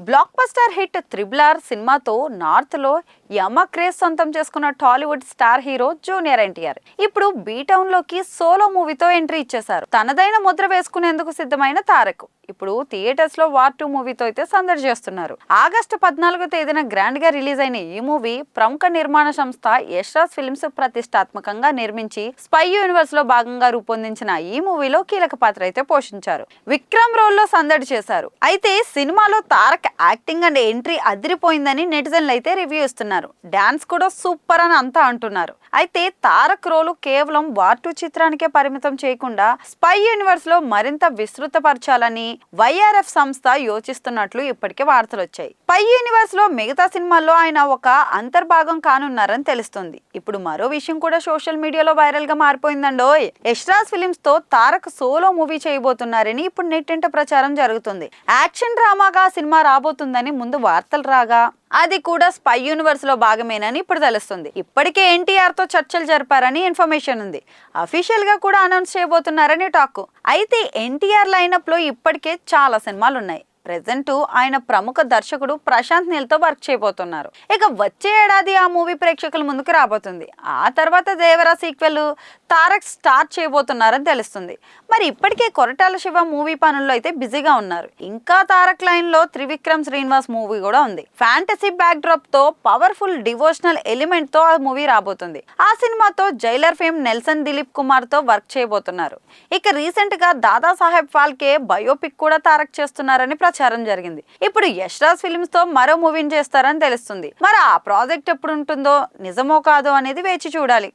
Block buster hit త్రిబులార్ సినిమాతో నార్త్లో యమ craze సొంతం చేసుకున్న Tollywood star hero junior NTR. ఇప్పుడు బీ టౌన్లోకి సోలో మూవీతో ఎంట్రీ ఇచ్చేశారు. తనదైన ముద్ర వేసుకునేందుకు సిద్ధమైన తారక్. ఇప్పుడు థియేటర్స్లో వార్ టూ మూవీతో అయితే సందడి చేస్తున్నారు. ఆగస్టు పద్నాలుగో తేదీన గ్రాండ్గా రిలీజ్ అయిన ఈ మూవీ ప్రముఖ నిర్మాణ సంస్థ యశ్రాజ్ ఫిల్మ్స్ ప్రతిష్టాత్మకంగా నిర్మించి స్పై యూనివర్స్లో భాగంగా రూపొందించిన ఈ మూవీలో కీలక పాత్ర అయితే పోషించారు. విక్రమ్ రోల్లో సందడి చేశారు. అయితే సినిమాలో తారక్ యాక్టింగ్ అండ్ ఎంట్రీ అదిరిపోయిందని నెటిజన్లు అయితే రివ్యూ ఇస్తున్నారు. డాన్స్ కూడా సూపర్ అని అంతా అంటున్నారు. అయితే తారక్ రోలు కేవలం వార్ టూ చిత్రానికే పరిమితం చేయకుండా స్పై యూనివర్స్లో మరింత విస్తృతపరచాలని వైఆర్ఎఫ్ సంస్థ యోచిస్తున్నట్లు ఇప్పటికే వార్తలు వచ్చాయి స్పై యూనివర్స్లో మిగతా సినిమాల్లో ఆయన ఒక అంతర్భాగం కానున్నారని తెలుస్తుంది. ఇప్పుడు మరో విషయం కూడా సోషల్ మీడియాలో వైరల్గా మారిపోయిందండో యశ్రాజ్ ఫిలిమ్స్తో తారక్ సోలో మూవీ చేయబోతున్నారని ఇప్పుడు నెట్టింట ప్రచారం జరుగుతుంది. యాక్షన్ డ్రామాగా సినిమా రాబోతుందని ముందు వార్తలు రాగా. అది కూడా స్పై యూనివర్స్లో భాగమేనని ఇప్పుడు తెలుస్తుంది. ఇప్పటికే ఎన్టీఆర్తో చర్చలు జరిపారని ఇన్ఫర్మేషన్ ఉంది. అఫీషియల్గా కూడా అనౌన్స్ చేయబోతున్నారని టాక్. అయితే ఎన్టీఆర్ లైనప్లో ఇప్పటికే చాలా సినిమాలు ఉన్నాయి. ప్రెసెంట్ ఆయన ప్రముఖ దర్శకుడు ప్రశాంత్ నీల్తో వర్క్ చేయబోతున్నారు. ఇక వచ్చే ఏడాది ఆ మూవీ ప్రేక్షకుల ముందుకు రాబోతుంది. ఆ తర్వాత దేవరా సీక్వెల్ తారక్ స్టార్ట్ చేయబోతున్నారని తెలుస్తుంది. మరి ఇప్పటికే కొరటాల శివ మూవీ పనుల్లో అయితే బిజీగా ఉన్నారు. ఇంకా తారక్ లైన్లో త్రివిక్రమ్ శ్రీనివాస్ మూవీ కూడా ఉంది. ఫ్యాంటసీ బ్యాక్ డ్రాప్తో పవర్ఫుల్ డివోషనల్ ఎలిమెంట్తో ఆ మూవీ రాబోతుంది. ఆ సినిమాతో జైలర్ ఫేమ్ నెల్సన్ దిలీప్ కుమార్తో వర్క్ చేయబోతున్నారు. ఇక రీసెంట్గా దాదా సాహెబ్ ఫాల్కే బయోపిక్ కూడా తారక్ చేస్తున్నారని ప్రచారం జరిగింది. ఇప్పుడు యశ్రాజ్ ఫిల్మ్స్తో మరో మూవీని చేస్తారని తెలుస్తుంది. మరి ఆ ప్రాజెక్ట్ ఎప్పుడు ఉంటుందో నిజమో కాదో అనేది వేచి చూడాలి.